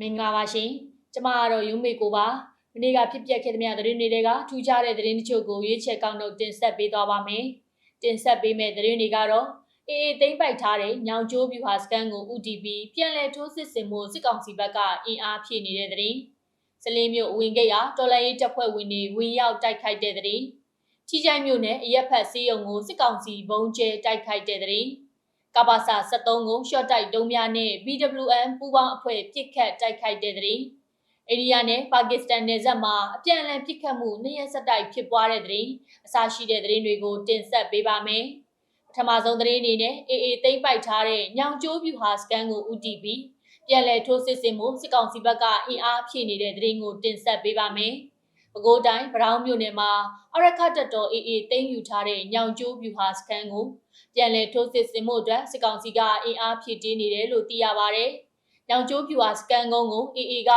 မင်္ဂလာပါရှင်ကျမကတော့ရုံးမေကိုပါမနေ့ကဖြစ်ပျက်ခဲ့တဲ့မြသတင်းတွေကထူးခြားတဲ့သတင်းတချို့ကိုရွေးချယ်ကောက်နှုတ်တင်ဆက်ပေးသွားပါမယ်တင်ဆက်ပေးမယ့်သတင်းတွေကတော့အေးအေးသိမ့်ပိုက်ထားတဲ့ညောင်ကျိုးဗျူဟာစကန်ကို UTV ပြန်လည်ထိုးစစ်ဆင်မှုစစ်ကောင်စီဘက်ကအင်အားဖြည့်နေတဲ့သတင်းစလင်းမျိုးဝင်ကိတ်အားတော်လိုင်းရေးတပ်ဖွဲ့ဝင်တွေဝင်ရောက်တိုက်ခိုက်တဲ့သတင်းထီချိုင်မျိုးနဲ့အရက်ဖက်စေးရုံကိုစစ်ကောင်စီဘုံကျဲတိုက်ခိုက်တဲ့သတင်း ကဘာစာ73ကိုရှော့တိုက်တုံးများနဲ့ BWM ပူးပေါင်းအဖွဲ့ပစ်ခတ်တိုက်ခိုက်တဲ့တဲ့အိန္ဒိယနဲ့ပါကစ္စတန်နယ်စပ်မှာအပြန်အလှန်ပစ်ခတ်မှုနှစ်ရက်ဆက်တိုက်ဖြစ်ပွားတဲ့တဲ့အစရှိတဲ့သတင်းတွေကိုတင်ဆက်ပေးပါမယ်ပထမဆုံးသတင်းအနေနဲ့အေအေသိမ့်ပိုက်ထားတဲ့ညောင်ကျိုးဗျူဟာစကန်ကို UTP ပြန်လည်ထိုးစစ်ဆင်မှုစစ်ကောင်စီဘက်ကအင်အားဖြည့်နေတဲ့သတင်းကိုတင်ဆက်ပေးပါမယ် ပဲခူးတိုင်းဗရောင်းမြို့နယ်မှာအရခတ်တပ်တော်အေအေသိမ်းယူထားတဲ့ညောင်ကျိုးဗျူဟာစကန်ကိုပြန်လည်ထိုးစစ်ဆင်မှုအတွက်စစ်ကောင်စီကအင်အားဖြည့်တင်းနေတယ်လို့သိရပါဗျ။ညောင်ကျိုးဖြူဟာစကန်ကုန်းကို AA က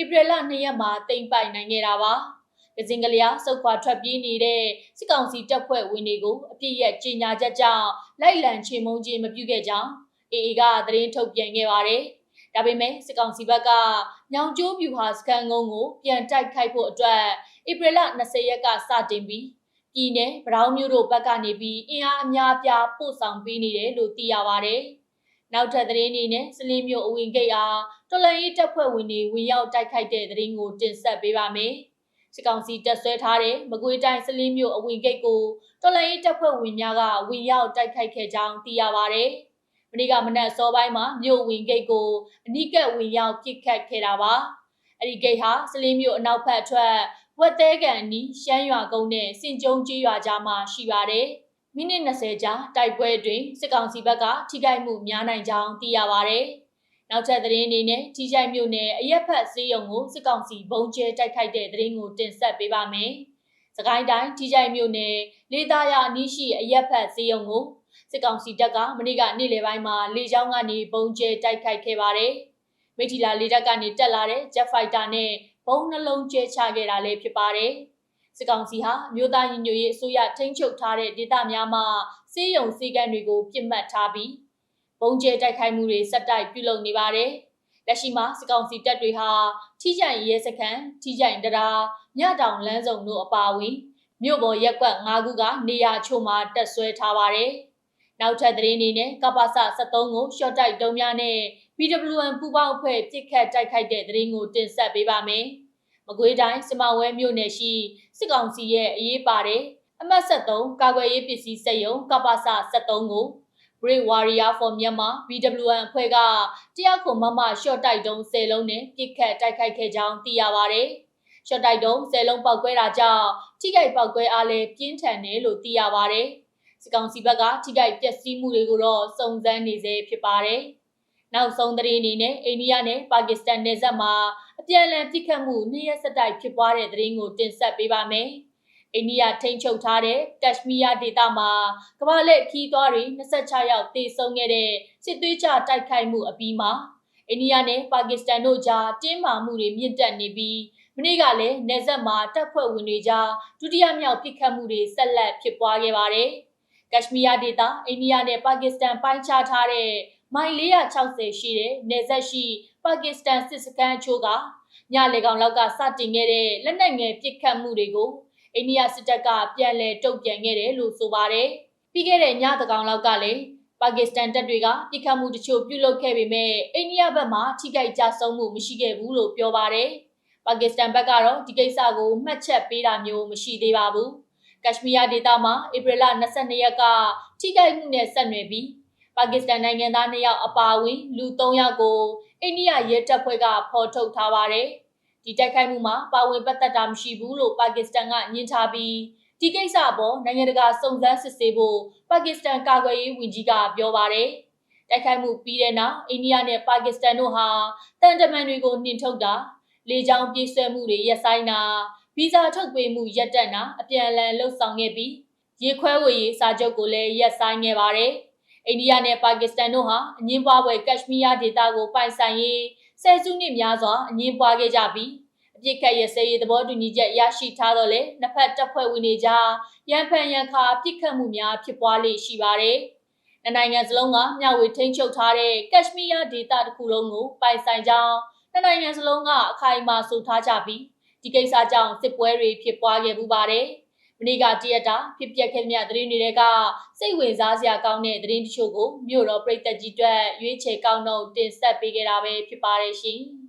ဧပြီလ2ရက်မှာတင်ပိုက်နိုင်ခဲ့တာပါ။ကစင်ကလျာစုတ်ခွာထွက်ပြေးနေတဲ့စစ်ကောင်စီတပ်ဖွဲ့ဝင်တွေကိုအပြစ်ရဲ့ကြီးညာချက်ကြောင့်လိုက်လံချေမှုန်းခြင်းမပြုခဲ့ကြောင်း AA ကသတင်းထုတ်ပြန်ခဲ့ပါတယ်။ ဒါပေမဲ့စစ်ကောင်စီဘက်ကညောင်ကျိုးဖြူဟာစကန်ကုန်းကိုပြန်တိုက်ခိုက်ဖို့အတွက်ဧပြီလ20ရက်ကစတင်ပြီးပြည်내ဗရောင်းမျိုးတို့ဘက်ကနေပြီးအင်အားအများပြားပို့ဆောင်ပေးနေတယ်လို့သိရပါတယ်။နောက်ထပ်သတင်းအနေနဲ့စလင်းမျိုးအဝင်ဂိတ်အားတော်လန်ရေးတပ်ဖွဲ့ဝင်တွေဝင်ရောက်တိုက်ခိုက်တဲ့သတင်းကိုတင်ဆက်ပေးပါမယ်။စစ်ကောင်စီတပ်ဆွဲထားတဲ့မကွေးတိုင်းစလင်းမျိုးအဝင်ဂိတ်ကိုတော်လန်ရေးတပ်ဖွဲ့ဝင်များကဝင်ရောက်တိုက်ခိုက်ခဲ့ကြောင်းသိရပါတယ်။ မနေ့ကမနက်စောပိုင်းမှာမြို့ဝင်ဂိတ်ကိုအနိကဝင်ရောက်ပစ်ခတ်ခဲ့တာပါ။အဲ့ဒီဂိတ်ဟာစလင်းမျိုးအနောက်ဘက်အထွက်ဝက်သေးကန်နီးရှမ်းရွာကုန်းနဲ့စင်ကျုံကြီးရွာကြားမှာရှိပါတယ်။မိနစ်20ကြာတိုက်ပွဲတွင်စစ်ကောင်စီဘက်ကထိခိုက်မှုများနိုင်ကြောင်းသိရပါတယ်။နောက်ထပ်သတင်းအနေနဲ့ထိခိုက်မြို့နယ်အရက်ဖက်စေးရုံကိုစစ်ကောင်စီဘုံကျဲတိုက်ခိုက်တဲ့သတင်းကိုတင်ဆက်ပေးပါမယ်။စကိုင်းတိုင်းထိခိုက်မြို့နယ်လေသားရအနီးရှိအရက်ဖက်စေးရုံကို စစ်ကောင်စီတပ်ကမနေ့ကနေ့လယ်ပိုင်းမှာလေကြောင်းကနေဘုံကျဲတိုက်ခိုက်ခဲ့ပါတယ်။မိထီလာလေတပ်ကနေတက်လာတဲ့ Jet Fighter နဲ့ဘုံနှလုံးကျဲချခဲ့တာလည်းဖြစ်ပါတယ်။စစ်ကောင်စီဟာမြို့သားညီညွတ်ရေးအစိုးရထိန်းချုပ်ထားတဲ့ဒေသများမှာစီးရုံစည်းကမ်းတွေကိုပြစ်မှတ်ထားပြီးဘုံကျဲတိုက်ခိုက်မှုတွေဆက်တိုက်ပြုလုပ်နေပါတယ်။လက်ရှိမှာစစ်ကောင်စီတပ်တွေဟာထိကြိုင်ရဲစခန်းထိကြိုင်တရားမြတောင်လမ်းစုံတို့အပါအဝင်မြို့ပေါ်ရက်ကွက်၅ခုကနေရာချို့မှာတက်ဆွဲထားပါတယ်။ နောက်ထပ်သတင်းအနေနဲ့ကပ္ပစ73ကိုရှော့တိုက်တုံးများနဲ့ BWN ပူပေါင်းအဖွဲ့ပြစ်ခတ်တိုက်ခိုက်တဲ့သတင်းကိုတင်ဆက်ပေးပါမယ်။မကွေးတိုင်းစမဝဲမြို့နယ်ရှိစစ်ကောင်စီရဲ့အရေးပါတဲ့အမှတ်73ကာကွယ်ရေးပစ္စည်းစက်ရုံကပ္ပစ73ကို Great Warrior for Myanmar BWN အဖွဲ့ကတရားခုမမရှော့တိုက်တုံး10လုံးနဲ့ပြစ်ခတ်တိုက်ခိုက်ခဲ့ကြောင်းသိရပါဗျ။ရှော့တိုက်တုံး10လုံးပေါက်ကွဲတာကြောင့်ထိခိုက်ပေါက်ကွဲအားလည်းပြင်းထန်တယ်လို့သိရပါဗျ။ စစ်ကောင်စီဘက်ကထိခိုက်ပျက်စီးမှုတွေကိုတော့စုံစမ်းနေသေးဖြစ်ပါတယ်။နောက်ဆုံးသတင်းအနေနဲ့အိန္ဒိယနဲ့ပါကစ္စတန်နယ်စပ်မှာအပြန်အလှန်ပစ်ခတ်မှုနှစ်ရက်ဆက်တိုက်ဖြစ်ပွားတဲ့သတင်းကိုတင်ဆက်ပေးပါမယ်။အိန္ဒိယထိန်းချုပ်ထားတဲ့ကက်ရှမီးယားဒေသမှာကမ္ဘာလက်ခီးသွားတွေ26ယောက်သေဆုံးခဲ့တဲ့စစ်သွေးကြတိုက်ခိုက်မှုအပြီးမှာအိန္ဒိယနဲ့ပါကစ္စတန်တို့ကြားတင်းမာမှုတွေမြင့်တက်နေပြီးမနေ့ကလည်းနေဆက်မှာတပ်ဖွဲ့ဝင်တွေကြားဒုတိယမြောက်ပစ်ခတ်မှုတွေဆက်လက်ဖြစ်ပွားခဲ့ပါတယ်။ ကက်ရှမီးယားဒေသအိန္ဒိယနဲ့ပါကစ္စတန်ပိုင်းခြားထားတဲ့မိုင်460ရှိတဲ့နေဆက်ရှိပါကစ္စတန်စစ်စခန်းအချို့ကညလေကောင်လောက်ကစတင်ခဲ့တဲ့လက်နက်ငယ်ပစ်ခတ်မှုတွေကိုအိန္ဒိယစစ်တပ်ကပြန်လည်တုံ့ပြန်ခဲ့တယ်လို့ဆိုပါတယ်။ပြီးခဲ့တဲ့ညတကောင်လောက်ကလည်းပါကစ္စတန်တပ်တွေကပြစ်ခတ်မှုတချို့ပြုလုပ်ခဲ့ပေမဲ့အိန္ဒိယဘက်မှထိခိုက်ကြဆုံးမှုမရှိခဲ့ဘူးလို့ပြောပါတယ်။ပါကစ္စတန်ဘက်ကတော့ဒီကိစ္စကိုမှတ်ချက်ပေးတာမျိုးမရှိသေးပါဘူး။ ကက်ရှမီးယားဒေသမှာဧပြီလ22ရက်ကထိခိုက်မှုနဲ့ဆက်နွယ်ပြီးပါကစ္စတန်နိုင်ငံသား2ယောက်အပါအဝင်လူ3ယောက်ကိုအိန္ဒိယရဲတပ်ဖွဲ့ကဖော်ထုတ်ထားပါတယ်။ဒီတိုက်ခိုက်မှုမှာပါဝင်ပတ်သက်တာမရှိဘူးလို့ပါကစ္စတန်ကညှင်းထားပြီးဒီကိစ္စအပေါ်နိုင်ငံတကာစုံစမ်းစစ်ဆေးဖို့ပါကစ္စတန်ကာကွယ်ရေးဝန်ကြီးကပြောပါတယ်။တိုက်ခိုက်မှုပြီးတဲ့နောက်အိန္ဒိယနဲ့ပါကစ္စတန်တို့ဟာတန်တမန်တွေကိုနှင်ထုတ်တာလေကြောင်းပြေးဆွဲမှုတွေရပ်ဆိုင်းတာ ဗီဇာထုတ်ပေးမှုရပ်တန့်တာအပြန်အလှန်လှုပ်ဆောင်ခဲ့ပြီးရေခွဲဝေရေးစာချုပ်ကိုလည်းရပ်ဆိုင်းခဲ့ပါတယ်။အိန္ဒိယနဲ့ပါကစ္စတန်တို့ဟာအငင်းပွားပွဲကက်ရှမီးယားဒေသကိုပိုင်ဆိုင်ရေးဆယ်စုနှစ်များစွာအငင်းပွားခဲ့ကြပြီးအပြစ်ခတ်ရစဲရေးသဘောတူညီချက်ရရှိထားတော့လေနှစ်ဖက်တပ်ဖွဲ့ဝင်တွေကြားရန်ဖန်ရန်ခါပြစ်ခတ်မှုများဖြစ်ပွားလေရှိပါတယ်။နိုင်ငံစလုံးကမျှဝေထိန်းချုပ်ထားတဲ့ကက်ရှမီးယားဒေသတစ်ခုလုံးကိုပိုင်ဆိုင်ကြောင်းနှစ်နိုင်ငံစလုံးကအခိုင်အမာဆိုထားကြပြီး ဒီကိစ္စကြောင့်စစ်ပွဲတွေဖြစ်ပွားခဲ့မှုပါတယ်။မနေ့ကတရက်တာဖြစ်ပျက်ခဲ့တဲ့သတင်းတွေကစိတ်ဝင်စားစရာကောင်းတဲ့သတင်းတချို့ကိုမြို့တော်ပြည်သက်ကြီးအတွက်ရွေးချယ်ကောက်နှုတ်တင်ဆက်ပေးခဲ့တာပဲဖြစ်ပါတယ်ရှင်။